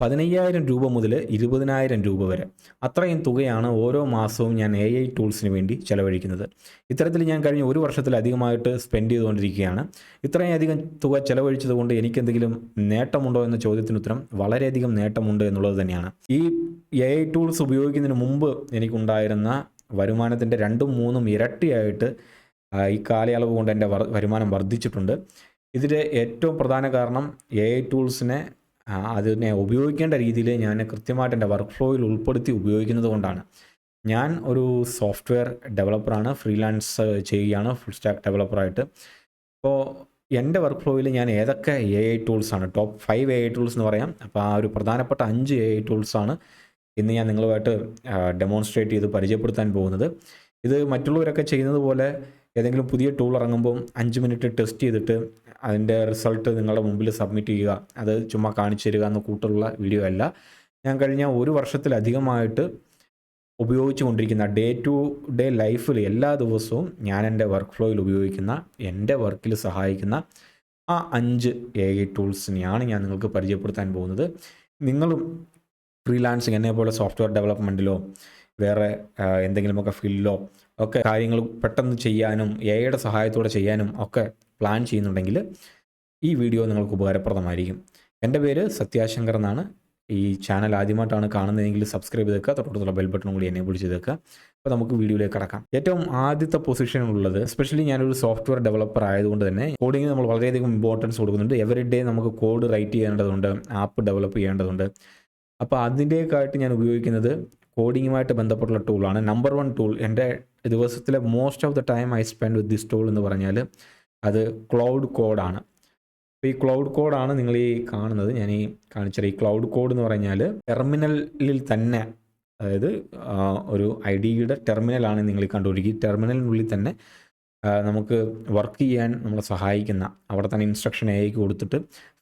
പതിനയ്യായിരം രൂപ മുതൽ ഇരുപതിനായിരം രൂപ വരെ. അത്രയും തുകയാണ് ഓരോ മാസവും ഞാൻ എ ഐ ടൂൾസിന് വേണ്ടി ചെലവഴിക്കുന്നത്. ഇത്തരത്തിൽ ഞാൻ കഴിഞ്ഞ ഒരു വർഷത്തിലധികമായിട്ട് സ്പെൻഡ് ചെയ്തുകൊണ്ടിരിക്കുകയാണ്. ഇത്രയും അധികം തുക ചെലവഴിച്ചത് കൊണ്ട് എനിക്കെന്തെങ്കിലും നേട്ടമുണ്ടോ എന്ന ചോദ്യത്തിന് ഉത്തരം വളരെയധികം നേട്ടമുണ്ട് എന്നുള്ളത് തന്നെയാണ്. ഈ എ ഐ ടൂൾസ് ഉപയോഗിക്കുന്നതിന് മുമ്പ് എനിക്കുണ്ടായിരുന്ന വരുമാനത്തിന്റെ രണ്ടും മൂന്നും ഇരട്ടിയായിട്ട് ഈ കാലയളവ് കൊണ്ട് എന്റെ വരുമാനം വർദ്ധിച്ചിട്ടുണ്ട്. ഇതിന്റെ ഏറ്റവും പ്രധാന കാരണം എ ഐ ടൂൾസിനെ അതിനെ ഉപയോഗിക്കേണ്ട രീതിയിൽ ഞാൻ കൃത്യമായിട്ട് എന്റെ വർക്ക് ഫ്ലോയിൽ ഉൾപ്പെടുത്തി ഉപയോഗിക്കുന്നത് കൊണ്ടാണ്. ഞാൻ ഒരു സോഫ്റ്റ്വെയർ ഡെവലപ്പറാണ് ഫ്രീലാൻസ് ചെയ്യുകയാണ് ഫുൾ സ്റ്റാക്ക് ഡെവലപ്പറായിട്ട് അപ്പോൾ എന്റെ വർക്ക് ഫ്ലോയിൽ ഞാൻ ഏതൊക്കെ A I ടൂൾസാണ് top five A I tools എന്ന് പറയാം. അപ്പോൾ ആ ഒരു പ്രധാനപ്പെട്ട അഞ്ച് എ ഐ ടൂൾസാണ് ഇന്ന് ഞാൻ നിങ്ങളുമായിട്ട് ഡെമോൺസ്ട്രേറ്റ് ചെയ്ത് പരിചയപ്പെടുത്താൻ പോകുന്നത്. ഇത് മറ്റുള്ളവരൊക്കെ ചെയ്യുന്നത് പോലെ ഏതെങ്കിലും പുതിയ ടൂൾ ഇറങ്ങുമ്പോൾ അഞ്ച് മിനിറ്റ് ടെസ്റ്റ് ചെയ്തിട്ട് അതിന്റെ റിസൾട്ട് നിങ്ങളുടെ മുമ്പിൽ സബ്മിറ്റ് ചെയ്യുക. അത് ചുമ്മാ കാണിച്ചു തരിക എന്ന കൂട്ടുള്ള വീഡിയോ അല്ല. ഞാൻ കഴിഞ്ഞ ഒരു വർഷത്തിലധികമായിട്ട് ഉപയോഗിച്ചു കൊണ്ടിരിക്കുന്ന ഡേ ടു ഡേ ലൈഫിൽ എല്ലാ ദിവസവും ഞാൻ എന്റെ വർക്ക് ഫ്ലോയിൽ ഉപയോഗിക്കുന്ന എന്റെ വർക്കിൽ സഹായിക്കുന്ന ആ അഞ്ച് എ ഐ ടൂൾസിനെയാണ് ഞാൻ നിങ്ങൾക്ക് പരിചയപ്പെടുത്താൻ പോകുന്നത്. നിങ്ങളും ഫ്രീലാൻസിങ് എന്നെ പോലെ സോഫ്റ്റ്വെയർ ഡെവലപ്മെന്റിലോ വേറെ എന്തെങ്കിലുമൊക്കെ ഫീൽഡിലോ ഒക്കെ കാര്യങ്ങൾ പെട്ടെന്ന് ചെയ്യാനും എ ഐയുടെ സഹായത്തോടെ ചെയ്യാനും ഒക്കെ പ്ലാൻ ചെയ്യുന്നുണ്ടെങ്കിൽ ഈ വീഡിയോ നിങ്ങൾക്ക് ഉപകാരപ്രദമായിരിക്കും. എന്റെ പേര് സത്യാശങ്കർ എന്നാണ്. ഈ ചാനൽ ആദ്യമായിട്ടാണ് കാണുന്നതെങ്കിൽ സബ്സ്ക്രൈബ് ചെയ്തേക്കുക തൊട്ടടുത്തുള്ള ബെൽ ബട്ടൺ കൂടി എനേബിൾ ചെയ്തേക്കുക. അപ്പോൾ നമുക്ക് വീഡിയോയിലേക്ക് കടക്കാം. ഏറ്റവും ആദ്യത്തെ പൊസിഷനിലുള്ളത് സ്പെഷ്യലി ഞാനൊരു സോഫ്റ്റ്വെയർ ഡെവലപ്പർ ആയതുകൊണ്ട് തന്നെ കോഡിങ്ങിന് നമ്മൾ വളരെയധികം ഇമ്പോർട്ടൻസ് കൊടുക്കുന്നുണ്ട്. എവറി ഡേ നമുക്ക് കോഡ് റൈറ്റ് ചെയ്യേണ്ടതുണ്ട് ആപ്പ് ഡെവലപ്പ് ചെയ്യേണ്ടതുണ്ട്. അപ്പോൾ അതിന്റെയൊക്കെയായിട്ട് ഞാൻ ഉപയോഗിക്കുന്നത് കോഡിങ്ങുമായിട്ട് ബന്ധപ്പെട്ടുള്ള ടൂളാണ് നമ്പർ വൺ ടൂൾ എന്റെ ദിവസത്തിലെ most of the time I spend with this tool എന്ന് പറഞ്ഞാൽ അത് ക്ലൗഡ് കോഡാണ് അപ്പോൾ ഈ ക്ലൗഡ് കോഡാണ് നിങ്ങൾ ഈ കാണുന്നത്. ഞാൻ ഈ കാണിച്ചത്. ഈ ക്ലൗഡ് കോഡ് എന്ന് പറഞ്ഞാൽ ടെർമിനലിൽ തന്നെ അതായത് ഒരു ഐ ഡിയുടെ ടെർമിനലാണ് നിങ്ങൾ കണ്ടുപിടിക്കുക. ടെർമിനലിനുള്ളിൽ തന്നെ നമുക്ക് വർക്ക് ചെയ്യാൻ നമ്മളെ സഹായിക്കുന്ന അവിടെ തന്നെ ഇൻസ്ട്രക്ഷൻ ഏക്ക് കൊടുത്തിട്ട്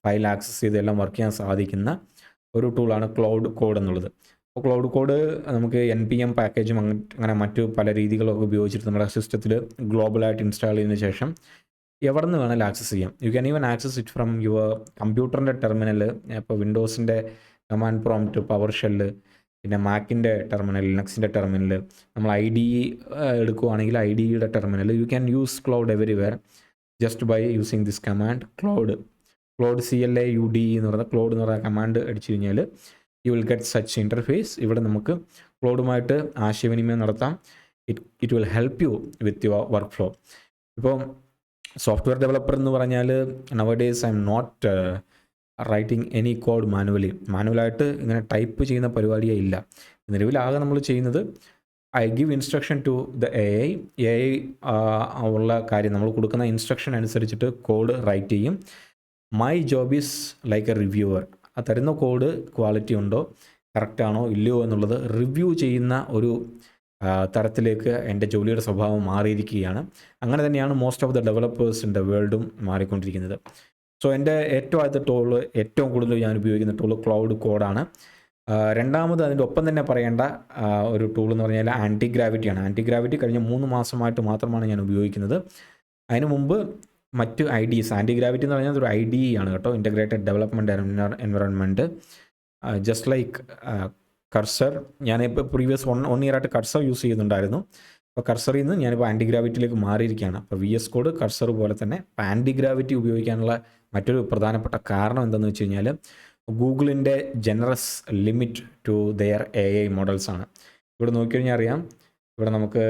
ഫയൽ ആക്സസ് ചെയ്തെല്ലാം വർക്ക് ചെയ്യാൻ സാധിക്കുന്ന ഒരു ടൂളാണ് ക്ലൗഡ് കോഡ് എന്നുള്ളത്. അപ്പോൾ ക്ലൗഡ് കോഡ് നമുക്ക് എൻ പി എം പാക്കേജും അങ്ങനെ അങ്ങനെ മറ്റു പല രീതികളൊക്കെ ഉപയോഗിച്ചിട്ട് നമ്മുടെ സിസ്റ്റത്തിൽ ഗ്ലോബലായിട്ട് ഇൻസ്റ്റാൾ ചെയ്തതിന് ശേഷം എവിടെ നിന്ന് വേണമെങ്കിലും ആക്സസ് ചെയ്യാം. You can even access it from your കമ്പ്യൂട്ടറിന്റെ ടെർമിനൽ ഇപ്പോൾ വിൻഡോസിന്റെ കമാൻഡ് പ്രോംപ്റ്റ് പവർ ഷെല്ല് പിന്നെ മാക്കിന്റെ ടെർമിനൽ ലിനക്സിന്റെ ടെർമിനൽ നമ്മൾ ഐ ഡി എടുക്കുവാണെങ്കിൽ ഐ ഡിയുടെ terminal you can use Claude everywhere just by using this command Claude Claude C L A U D എന്ന് പറയുന്ന ക്ലോഡ് എന്ന് പറയുന്ന കമാൻഡ് അടിച്ചു കഴിഞ്ഞാൽ you will get such interface ഇവിടെ നമുക്ക് ക്ലോഡുമായിട്ട് ആശയവിനിമയം നടത്താം. It it will help you with your work flow ഇപ്പോൾ സോഫ്റ്റ്വെയർ ഡെവലപ്പർ എന്ന് പറഞ്ഞാൽ nowadays I'm not writing any code manually മാനുവലായിട്ട് ഇങ്ങനെ ടൈപ്പ് ചെയ്യുന്ന പരിപാടിയേ ഇല്ല. നിലവിലാകെ നമ്മൾ ചെയ്യുന്നത് I give instruction to the A I A I ഉള്ള കാര്യം നമ്മൾ കൊടുക്കുന്ന ഇൻസ്ട്രക്ഷൻ അനുസരിച്ചിട്ട് കോഡ് റൈറ്റ് ചെയ്യും. My job is like a reviewer ആ തരുന്ന കോഡ് ക്വാളിറ്റി ഉണ്ടോ കറക്റ്റാണോ ഇല്ലയോ എന്നുള്ളത് റിവ്യൂ ചെയ്യുന്ന ഒരു തരത്തിലേക്ക് എന്റെ ജോലിയുടെ സ്വഭാവം മാറിയിരിക്കുകയാണ്. അങ്ങനെ തന്നെയാണ് മോസ്റ്റ് ഓഫ് ദ ഡെവലപ്പേഴ്സിന്റെ വേൾഡും മാറിക്കൊണ്ടിരിക്കുന്നത്. സോ എന്റെ ഏറ്റവും ആദ്യത്തെ ടൂൾ ഏറ്റവും കൂടുതൽ ഞാൻ ഉപയോഗിക്കുന്ന ടൂൾ ക്ലൗഡ് കോഡാണ് രണ്ടാമത് അതിന്റെ ഒപ്പം തന്നെ പറയേണ്ട ഒരു ടൂൾ എന്ന് പറഞ്ഞാൽ ആന്റി ഗ്രാവിറ്റിയാണ് ആന്റി ഗ്രാവിറ്റി കഴിഞ്ഞ മൂന്ന് മാസമായിട്ട് മാത്രമാണ് ഞാൻ ഉപയോഗിക്കുന്നത്. അതിനു മുമ്പ് മറ്റ് ഐ ഡിസ് ആന്റി ഗ്രാവിറ്റി എന്ന് പറഞ്ഞാൽ ഒരു ഐ ഡി ആണ് കേട്ടോ. Integrated development environment just like Cursor ഞാനിപ്പോൾ പ്രീവിയസ് വൺ വൺ ഇയർ ആയിട്ട് കർസർ യൂസ് ചെയ്യുന്നുണ്ടായിരുന്നു. അപ്പോൾ കർസറിൽ നിന്ന് ഞാനിപ്പോൾ ആന്റി ഗ്രാവിറ്റിയിലേക്ക് മാറിയിരിക്കുകയാണ്. അപ്പോൾ വി എസ് കോഡ് കർസർ പോലെ തന്നെ ആന്റി ഗ്രാവിറ്റി ഉപയോഗിക്കാനുള്ള മറ്റൊരു പ്രധാനപ്പെട്ട കാരണം എന്തെന്ന് വെച്ച് കഴിഞ്ഞാൽ ഗൂഗിളിന്റെ generous limit to their A I models ആണ്. ഇവിടെ നോക്കിക്കഴിഞ്ഞാൽ അറിയാം. ഇവിടെ നമുക്ക്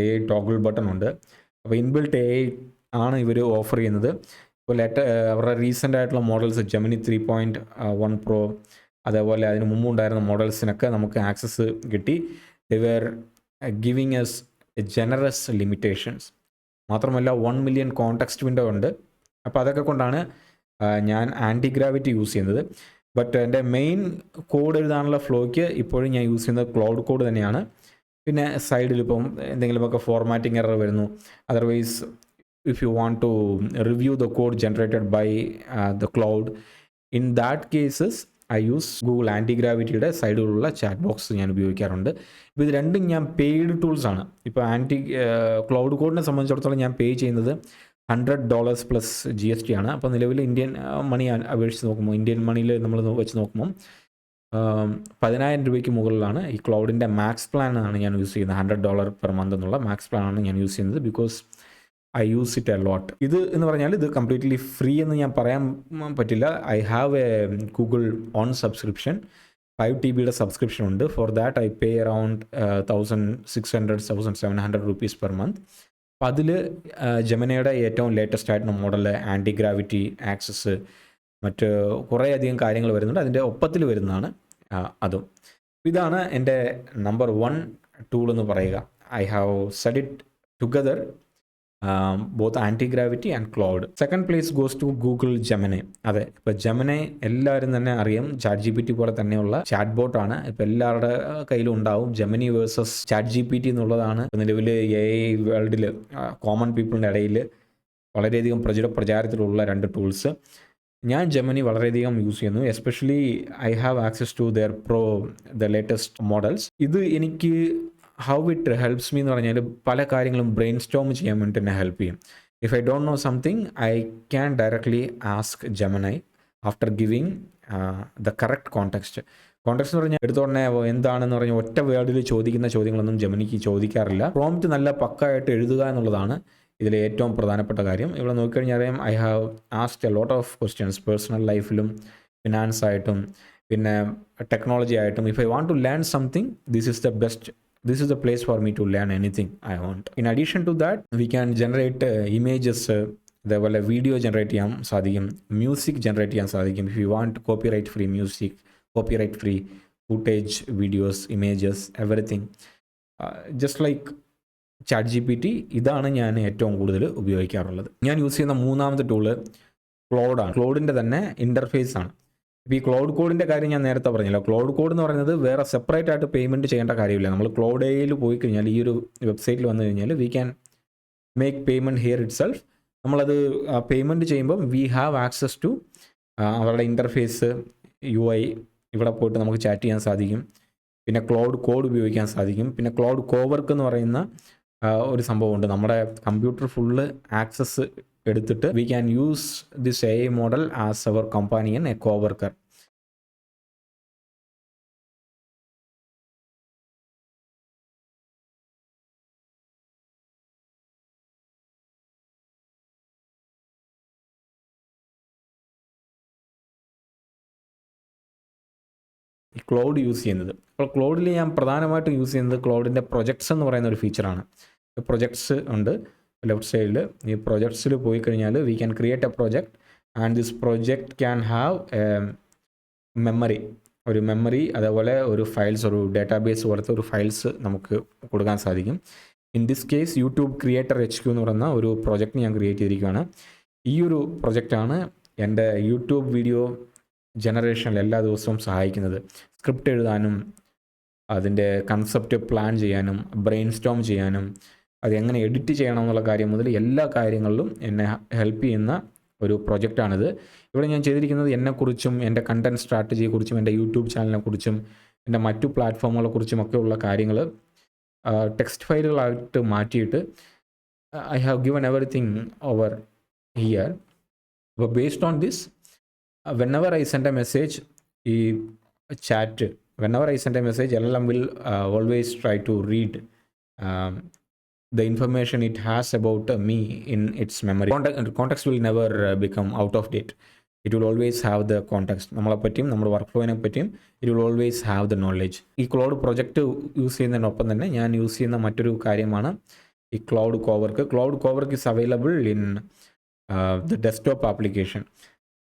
എ ഐ ടോഗിൾ ബട്ടൺ ഉണ്ട്. അപ്പോൾ ഇൻബിൽട്ട് എ ഐ ആണ് ഇവർ ഓഫർ ചെയ്യുന്നത്. ഇപ്പോൾ ലേറ്റ അവരുടെ റീസെന്റ് ആയിട്ടുള്ള models Gemini three point one pro അതേപോലെ അതിന് മുമ്പ് ഉണ്ടായിരുന്ന മോഡൽസിനൊക്കെ നമുക്ക് ആക്സസ് കിട്ടി. They're giving us generous limitations മാത്രമല്ല വൺ മില്യൺ കോൺടാക്സ്റ്റ് വിൻഡോ ഉണ്ട്. അപ്പോൾ അതൊക്കെ കൊണ്ടാണ് ഞാൻ ആന്റി ഗ്രാവിറ്റി യൂസ് ചെയ്യുന്നത്. ബട്ട് എന്റെ മെയിൻ കോഡ് എഴുതാനുള്ള ഫ്ലോയ്ക്ക് ഇപ്പോഴും ഞാൻ യൂസ് ചെയ്യുന്നത് ക്ലൗഡ് കോഡ് തന്നെയാണ്. പിന്നെ സൈഡിൽ ഇപ്പം എന്തെങ്കിലുമൊക്കെ ഫോർമാറ്റിംഗ് എറർ വരുന്നു. Otherwise if want to review the code generated by uh, the cloud. In that cases I use Google anti ഗ്രാവിറ്റിയുടെ സൈഡിലുള്ള ചാറ്റ് ബോക്സ് ഞാൻ ഉപയോഗിക്കാറുണ്ട്. ഇപ്പോൾ ഇത് രണ്ടും ഞാൻ പെയ്ഡ് ടൂൾസ് ആണ്. ഇപ്പോൾ ആന്റി ക്ലൗഡ് കോഡിനെ സംബന്ധിച്ചിടത്തോളം ഞാൻ പേ ചെയ്യുന്നത് hundred dollars plus G S T ആണ്. അപ്പോൾ നിലവിൽ ഇന്ത്യൻ മണി അപേക്ഷിച്ച് നോക്കുമ്പോൾ ഇന്ത്യൻ മണിയിൽ നമ്മൾ വെച്ച് നോക്കുമ്പോൾ പതിനായിരം രൂപയ്ക്ക് മുകളിലാണ് ഈ ക്ലൗഡിന്റെ മാക്സ് പ്ലാൻ ആണ് ഞാൻ യൂസ് ചെയ്യുന്നത്. ഹൺഡ്രഡ് ഡോളർ പെർ മന്ത് എന്നുള്ള മാക്സ് പ്ലാൻ ആണ് ഞാൻ യൂസ് ചെയ്യുന്നത്. Because I use it a lot ഇത് എന്ന് പറഞ്ഞാൽ ഇത് കംപ്ലീറ്റ്ലി ഫ്രീ എന്ന് ഞാൻ പറയാൻ പറ്റില്ല. I have a Google One subscription five T ബിയുടെ സബ്സ്ക്രിപ്ഷൻ ഉണ്ട്. For that I pay around thousand six hundred thousand seven hundred rupees per month അപ്പം അതിൽ ജമനയുടെ ഏറ്റവും ലേറ്റസ്റ്റ് ആയിട്ടുള്ള മോഡൽ ആന്റി ഗ്രാവിറ്റി ആക്സസ് മറ്റ് കുറേയധികം കാര്യങ്ങൾ വരുന്നുണ്ട്. അതിന്റെ ഒപ്പത്തിൽ വരുന്നതാണ് ആ, അതും. ഇതാണ് എന്റെ നമ്പർ വൺ ടൂൾ എന്ന് പറയുക. I have said together both Antigravity and Claude second place goes to Google Gemini അതെ ഇപ്പോൾ ജമനെ എല്ലാവരും തന്നെ അറിയാം. ചാറ്റ് ജി പി ടി പോലെ തന്നെയുള്ള ചാറ്റ് ബോട്ടാണ് ഇപ്പോൾ എല്ലാവരുടെ കയ്യിലും ഉണ്ടാവും. Gemini versus chat G P T എന്നുള്ളതാണ് നിലവിൽ എ ഐ വേൾഡിൽ കോമൺ പീപ്പിളിന്റെ ഇടയിൽ വളരെയധികം പ്രചുര പ്രചാരത്തിലുള്ള രണ്ട് ടൂൾസ് ഞാൻ ജമനി വളരെയധികം യൂസ് ചെയ്യുന്നു. Especially I have access to their pro the latest models ഇത് എനിക്ക് ഹൗ ഇറ്റ് ഹെൽപ്സ് മീ എന്ന് പറഞ്ഞാൽ പല കാര്യങ്ങളും ബ്രെയിൻ സ്റ്റോം ചെയ്യാൻ വേണ്ടി എന്നെ ഹെൽപ്പ് ചെയ്യും. If I don't know something I can directly ask Gemini after giving the correct context context എന്ന് പറഞ്ഞാൽ എടുത്തോടനെ എന്താണെന്ന് പറഞ്ഞാൽ ഒറ്റ വേർഡിൽ ചോദിക്കുന്ന ചോദ്യങ്ങളൊന്നും ജമനിക്ക് ചോദിക്കാറില്ല. പ്രോംപ്റ്റ് നല്ല പക്കായിട്ട് എഴുതുക എന്നുള്ളതാണ് ഇതിലെ ഏറ്റവും പ്രധാനപ്പെട്ട കാര്യം. ഇവിടെ നോക്കിക്കഴിഞ്ഞാൽ അറിയാം I have asked a lot of questions personal ലൈഫിലും ഫിനാൻസ് ആയിട്ടും പിന്നെ ടെക്നോളജി ആയിട്ടും. If I want to learn something this is the best this place for me to learn anything I want. In addition to that, we can generate uh, images. Uh, അതേപോലെ video generate ചെയ്യാൻ സാധിക്കും music generate ചെയ്യാൻ സാധിക്കും if you want copyright free music copyright free footage videos images everything just like chat G P T ഇതാണ് ഞാൻ ഏറ്റവും കൂടുതൽ ഉപയോഗിക്കാറുള്ളത് ഞാൻ യൂസ് ചെയ്യുന്ന മൂന്നാമത്തെ ടൂൾ ക്ലോഡാണ് ക്ലോഡിന്റെ തന്നെ ഇന്റർഫേസ് ആണ് ഇപ്പോൾ ഈ ക്ലൗഡ് കോഡിന്റെ കാര്യം ഞാൻ നേരത്തെ പറഞ്ഞല്ലോ? ക്ലൗഡ് കോഡ് എന്ന് പറയുന്നത് വേറെ സെപ്പറേറ്റ് ആയിട്ട് പേയ്മെന്റ് ചെയ്യേണ്ട കാര്യമില്ല. നമ്മൾ ക്ലൗഡ് എയിൽ പോയി കഴിഞ്ഞാൽ ഈ ഒരു വെബ്സൈറ്റിൽ വന്നു കഴിഞ്ഞാൽ we can make payment here itself നമ്മളത് പേയ്മെന്റ് ചെയ്യുമ്പം വി ഹാവ് ആക്സസ് ടു അവരുടെ ഇന്റർഫേസ് യു ഐ ഇവിടെ പോയിട്ട് നമുക്ക് ചാറ്റ് ചെയ്യാൻ സാധിക്കും. പിന്നെ ക്ലൗഡ് കോഡ് ഉപയോഗിക്കാൻ സാധിക്കും. പിന്നെ ക്ലൗഡ് കോവർക്ക് എന്ന് പറയുന്ന ഒരു സംഭവമുണ്ട്. നമ്മുടെ കമ്പ്യൂട്ടർ ഫുള്ള് ആക്സസ് എടുത്തിട്ട് we can use this a model as our companion a coworker Claude use ചെയ്യുന്നത്. അപ്പോൾ ക്ലൗഡിൽ ഞാൻ പ്രധാനമായിട്ടും യൂസ് ചെയ്യുന്നത് ക്ലൗഡിന്റെ പ്രൊജക്ട്സ് എന്ന് പറയുന്ന ഒരു ഫീച്ചറാണ് പ്രൊജക്ട്സ് ഉണ്ട്. ലെഫ്റ്റ് സൈഡിൽ ഈ പ്രൊജക്ട്സിൽ പോയി കഴിഞ്ഞാൽ we can create a project and this project can have a memory ഒരു മെമ്മറി അതേപോലെ ഒരു ഫയൽസ് ഒരു ഡാറ്റാബേസ് പോലത്തെ ഒരു ഫയൽസ് നമുക്ക് കൊടുക്കാൻ സാധിക്കും. In this case YouTube creator H Q എന്ന് പറയുന്ന ഒരു പ്രൊജക്റ്റ് ഞാൻ ക്രിയേറ്റ് ചെയ്തിരിക്കുകയാണ് ഈ ഒരു പ്രൊജക്റ്റാണ് എന്റെ യൂട്യൂബ് വീഡിയോ ജനറേഷനിൽ എല്ലാ ദിവസവും സഹായിക്കുന്നത്. സ്ക്രിപ്റ്റ് എഴുതാനും അതിന്റെ കൺസെപ്റ്റ് പ്ലാൻ ചെയ്യാനും ബ്രെയിൻ സ്റ്റോം ചെയ്യാനും അത് എങ്ങനെ എഡിറ്റ് ചെയ്യണം എന്നുള്ള കാര്യം മുതൽ എല്ലാ കാര്യങ്ങളിലും എന്നെ ഹെൽപ്പ് ചെയ്യുന്ന ഒരു പ്രൊജക്റ്റാണിത് ഇവിടെ ഞാൻ ചെയ്തിരിക്കുന്നത് എന്നെക്കുറിച്ചും എന്റെ കണ്ടന്റ് സ്ട്രാറ്റജിയെക്കുറിച്ചും എന്റെ യൂട്യൂബ് ചാനലിനെക്കുറിച്ചും എന്റെ മറ്റു പ്ലാറ്റ്ഫോമുകളെക്കുറിച്ചും ഒക്കെയുള്ള കാര്യങ്ങൾ ടെക്സ്റ്റ് ഫയലുകളായിട്ട് മാറ്റിയിട്ട് I have given everything over here അപ്പോൾ based on this whenever I send a message ഈ chat whenever I send a message എല്ലാം will always try to read the information it has about me in its memory. Context, context will never uh, become out of date. It will always have the context. നമ്മളെ പറ്റിയും നമ്മുടെ work ഫ്ലോയിനെ പറ്റിയും it will always have the knowledge ഈ Claude project use ചെയ്യുന്നതിനൊപ്പം തന്നെ ഞാൻ use ചെയ്യുന്ന മറ്റൊരു കാര്യമാണ് ഈ Claude cowork Claude cowork is available in the desktop application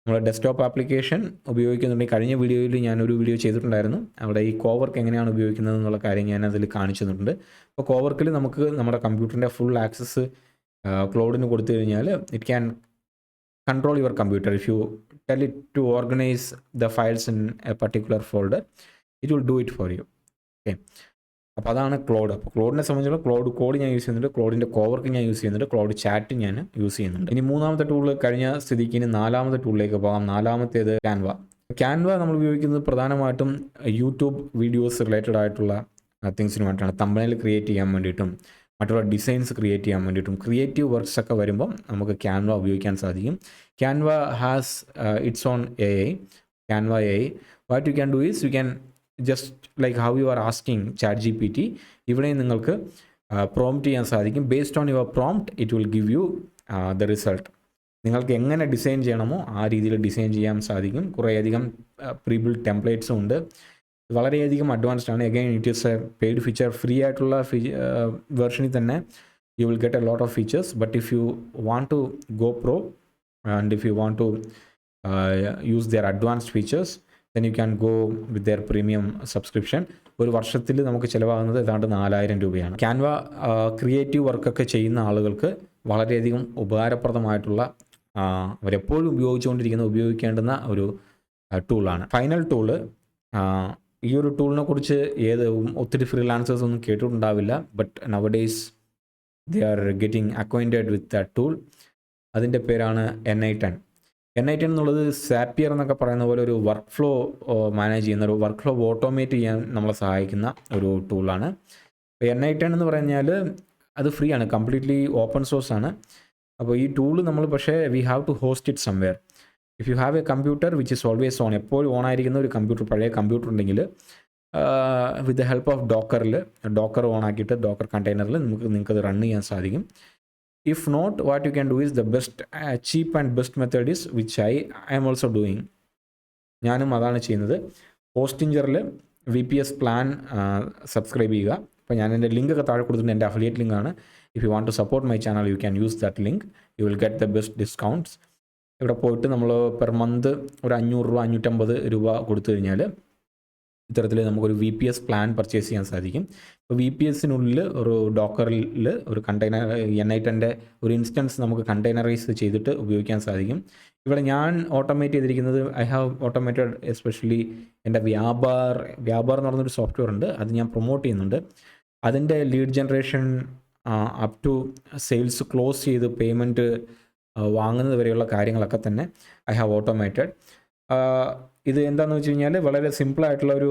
നമ്മൾ ഡെസ്ക്ടോപ്പ് ആപ്ലിക്കേഷൻ ഉപയോഗിക്കുന്നുണ്ടെങ്കിൽ കഴിഞ്ഞ വീഡിയോയിൽ ഞാനൊരു വീഡിയോ ചെയ്തിട്ടുണ്ടായിരുന്നു. അവിടെ ഈ കോവർക്ക് എങ്ങനെയാണ് ഉപയോഗിക്കുന്നത് എന്നുള്ള കാര്യം ഞാൻ അതിൽ കാണിച്ചു തന്നിട്ടുണ്ട്. അപ്പോൾ കോവർക്കിൽ നമുക്ക് നമ്മുടെ കമ്പ്യൂട്ടറിന്റെ ഫുൾ ആക്സസ് ക്ലൗഡിന് കൊടുത്തു കഴിഞ്ഞാൽ it can control your computer if you tell it to organise the files in a particular folder it will do it for you okay അപ്പോൾ അതാണ് ക്ലോഡ് അപ്പോൾ ക്ലോഡിനെ സംബന്ധിച്ചുള്ള ക്ലോഡ് കോഡ് ഞാൻ യൂസ് ചെയ്യുന്നുണ്ട്. ക്ലോഡിന്റെ കോവർക്ക് ഞാൻ യൂസ് ചെയ്യുന്നുണ്ട്. ക്ലോഡ് ചാറ്റ് ഞാൻ use ചെയ്യുന്നുണ്ട്. ഇനി മൂന്നാമത്തെ ടൂൾ കഴിഞ്ഞ സ്ഥിതിക്ക് ഇനി നാലാമത്തെ ടൂളിലേക്ക് പോകാം. നാലാമത്തേത് ക്യാൻവ ക്യാൻവ നമ്മൾ ഉപയോഗിക്കുന്നത് പ്രധാനമായിട്ടും യൂട്യൂബ് വീഡിയോസ് റിലേറ്റഡ് ആയിട്ടുള്ള തിങ്സിന് വേണ്ടിയിട്ടാണ് തമ്പനയിൽ ക്രിയേറ്റ് ചെയ്യാൻ വേണ്ടിയിട്ടും മറ്റുള്ള ഡിസൈൻസ് ക്രിയേറ്റ് ചെയ്യാൻ വേണ്ടിയിട്ടും ക്രിയേറ്റീവ് വർക്ക്സ് ഒക്കെ വരുമ്പോൾ നമുക്ക് ക്യാൻവ ഉപയോഗിക്കാൻ സാധിക്കും. Canva has its own A I Canva A I what you can do is you can just like how you are asking chat G P T ഇവിടെയും നിങ്ങൾക്ക് prompt ചെയ്യാൻ സാധിക്കും. Based on your prompt it will give you the result നിങ്ങൾക്ക് എങ്ങനെ design ചെയ്യണമോ ആ രീതിയിൽ design ചെയ്യാൻ സാധിക്കും. കുറേയധികം പ്രീബിൾ ടെംപ്ലേറ്റ്സും ഉണ്ട്. വളരെയധികം അഡ്വാൻസ്ഡ് ആണ്. Again it is a paid feature free ആയിട്ടുള്ള ഫീ വേർഷനിൽ തന്നെ you will get a lot of features but if you want to go pro and if you want to use their advanced features then you can go with their premium subscription ഒരു വർഷത്തിൽ നമുക്ക് ചിലവാകുന്നത് ഏതാണ്ട് നാലായിരം രൂപയാണ്. Canva creative വർക്കൊക്കെ ചെയ്യുന്ന ആളുകൾക്ക് വളരെയധികം ഉപകാരപ്രദമായിട്ടുള്ള അവരെപ്പോഴും ഉപയോഗിച്ചുകൊണ്ടിരിക്കുന്ന ഉപയോഗിക്കേണ്ടുന്ന ഒരു ടൂളാണ് ഫൈനൽ ടൂൾ ഈ ഒരു ടൂളിനെ കുറിച്ച് ഏത് ഒത്തിരി ഫ്രീലാൻസേഴ്സ് ഒന്നും കേട്ടിട്ടുണ്ടാവില്ല but nowadays they are getting acquainted with the tool അതിന്റെ പേരാണ് N I ten N I T എന്നുള്ളത് സാപ്പിയർ എന്നൊക്കെ പറയുന്ന പോലെ ഒരു വർക്ക് ഫ്ലോ മാനേജ് ചെയ്യുന്ന ഒരു വർക്ക് ഫ്ലോ ഓട്ടോമേറ്റ് ചെയ്യാൻ നമ്മളെ സഹായിക്കുന്ന ഒരു ടൂളാണ് എൻ ഐ ടെൻ എന്ന് പറഞ്ഞാൽ അത് ഫ്രീ ആണ് കംപ്ലീറ്റ്ലി ഓപ്പൺ സോഴ്സ് ആണ്. അപ്പോൾ ഈ ടൂൾ നമ്മൾ പക്ഷേ we have to host it somewhere if you have a computer which is always on എപ്പോഴും ഓൺ ആയിരിക്കുന്ന ഒരു കമ്പ്യൂട്ടർ പഴയ കമ്പ്യൂട്ടർ ഉണ്ടെങ്കിൽ വിത്ത് ദ ഹെൽപ്പ് ഓഫ് ഡോക്കറിൽ ഡോക്കർ ഓൺ ആക്കിയിട്ട് ഡോക്കർ കണ്ടെയ്നറിൽ നമുക്ക് നിങ്ങൾക്ക് അത് റൺ ചെയ്യാൻ സാധിക്കും. If not what you can do the the best cheap and best method is which i I'm also doing ഞാനും അതാണ് ചെയ്യുന്നത്. പോസ്റ്റിഞ്ചറിൽ V P S plan subscribe ചെയ്യുക. അപ്പോൾ ഞാൻ എന്റെ ലിങ്ക് ഒക്കെ താഴെ കൊടുത്തിട്ടുണ്ട്. എന്റെ അഫിലിയേറ്റ് ലിങ്ക് ആണ്. If you want to support my channel you can use that link you will get the best discounts ഇവിടെ പോയിട്ട് നമ്മൾ പെർ മന്ത് ഒരു അഞ്ഞൂറ് രൂപ അഞ്ഞൂറ്റമ്പത് രൂപ കൊടുത്തു കഴിഞ്ഞാൽ ഇത്തരത്തിൽ നമുക്കൊരു V P S plan purchase ചെയ്യാൻ സാധിക്കും. ഇപ്പോൾ വി പി എസിനുള്ളിൽ ഒരു ഡോക്കറിൽ ഒരു കണ്ടെയ്നർ എൻ ഐ ടെന്റെ ഒരു ഇൻസ്റ്റൻസ് നമുക്ക് കണ്ടെയ്നറൈസ് ചെയ്തിട്ട് ഉപയോഗിക്കാൻ സാധിക്കും. ഇവിടെ ഞാൻ ഓട്ടോമേറ്റ് ചെയ്തിരിക്കുന്നത് ഐ ഹാവ് ഓട്ടോമേറ്റഡ് എസ്പെഷ്യലി എന്റെ വ്യാപാർ വ്യാപാർ എന്ന് പറഞ്ഞൊരു സോഫ്റ്റ്വെയർ ഉണ്ട്. അത് ഞാൻ പ്രൊമോട്ട് ചെയ്യുന്നുണ്ട്. അതിന്റെ lead generation up to sales close ചെയ്ത് പേയ്മെന്റ് വാങ്ങുന്നത് വരെയുള്ള കാര്യങ്ങളൊക്കെ തന്നെ ഐ ഹാവ് ഓട്ടോമേറ്റഡ് ഇത് എന്താണെന്ന് വെച്ച് കഴിഞ്ഞാൽ വളരെ സിമ്പിളായിട്ടുള്ള ഒരു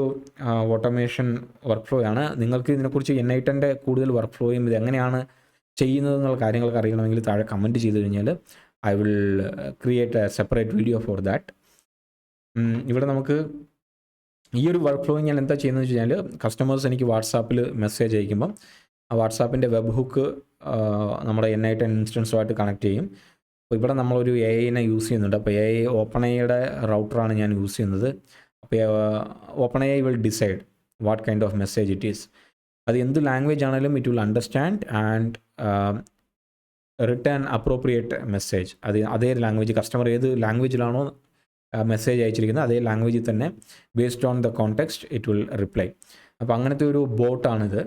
ഓട്ടോമേഷൻ വർക്ക് ഫ്ലോ ആണ്. നിങ്ങൾക്ക് ഇതിനെക്കുറിച്ച് എൻ ഐ ടെന്റെ കൂടുതൽ വർക്ക് ഫ്ലോയും ഇത് എങ്ങനെയാണ് ചെയ്യുന്നത് എന്നുള്ള കാര്യങ്ങളൊക്കെ അറിയണമെങ്കിൽ താഴെ കമന്റ് ചെയ്ത് കഴിഞ്ഞാൽ I will create a separate video for that ഇവിടെ നമുക്ക് ഈ ഒരു വർക്ക് ഫ്ലോ ഞാൻ എന്താ ചെയ്യുന്നത് വെച്ച് കഴിഞ്ഞാൽ കസ്റ്റമേഴ്സ് എനിക്ക് വാട്സാപ്പിൽ മെസ്സേജ് അയക്കുമ്പം വാട്സാപ്പിന്റെ വെബ് ഹുക്ക് നമ്മുടെ എൻ ഐ ടെൻ ഇൻസ്റ്റൻസുമായിട്ട് കണക്ട് ചെയ്യും. അപ്പോൾ ഇവിടെ നമ്മളൊരു എ ഐനെ യൂസ് ചെയ്യുന്നുണ്ട്. അപ്പോൾ എ ഐ ഓപ്പൺ ഐയുടെ റൗട്ടറാണ് ഞാൻ യൂസ് ചെയ്യുന്നത്. അപ്പോൾ open I will decide what kind of message it is അത് എന്ത് ലാംഗ്വേജ് ആണെങ്കിലും it will understand and return appropriate message അത് അതേ ലാംഗ്വേജ് കസ്റ്റമർ ഏത് ലാംഗ്വേജിലാണോ മെസ്സേജ് അയച്ചിരിക്കുന്നത് അതേ ലാംഗ്വേജിൽ തന്നെ based on the context it will reply അപ്പോൾ അങ്ങനത്തെ ഒരു ബോട്ടാണിത്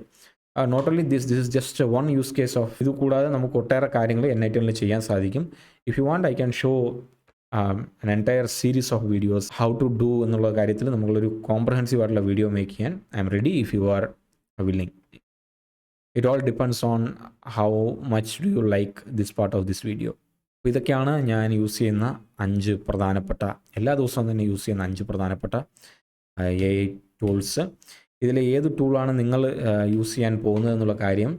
not only this this is just one use case of ഇത് കൂടാതെ നമുക്ക് ഒട്ടേറെ കാര്യങ്ങൾ എൻ ഐ ടിയിൽ ചെയ്യാൻ സാധിക്കും. If you want I can show an entire series of videos how to do എന്നുള്ള കാര്യത്തിൽ നമ്മളൊരു കോംപ്രഹെൻസീവ് ആയിട്ടുള്ള വീഡിയോ മേക്ക് ചെയ്യാൻ I'm ready if you are willing it all depends on how much do you like this part of this video അപ്പോൾ ഇതൊക്കെയാണ് ഞാൻ use ചെയ്യുന്ന അഞ്ച് പ്രധാനപ്പെട്ട എല്ലാ ദിവസവും തന്നെ യൂസ് ചെയ്യുന്ന അഞ്ച് പ്രധാനപ്പെട്ട എ ഐ ടൂൾസ് ഇതിൽ ഏത് ടൂളാണ് നിങ്ങൾ യൂസ് ചെയ്യാൻ പോകുന്നത് എന്നുള്ള കാര്യം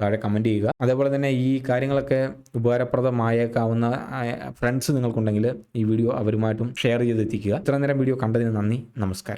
താഴെ കമന്റ് ചെയ്യുക. അതേപോലെ തന്നെ ഈ കാര്യങ്ങളൊക്കെ ഉപകാരപ്രദമായേക്കാവുന്ന ഫ്രണ്ട്സ് നിങ്ങൾക്കുണ്ടെങ്കിൽ ഈ വീഡിയോ അവരുമായിട്ടും ഷെയർ ചെയ്തെത്തിക്കുക. ഇത്ര നേരം വീഡിയോ കണ്ടതിന് നന്ദി. നമസ്കാരം.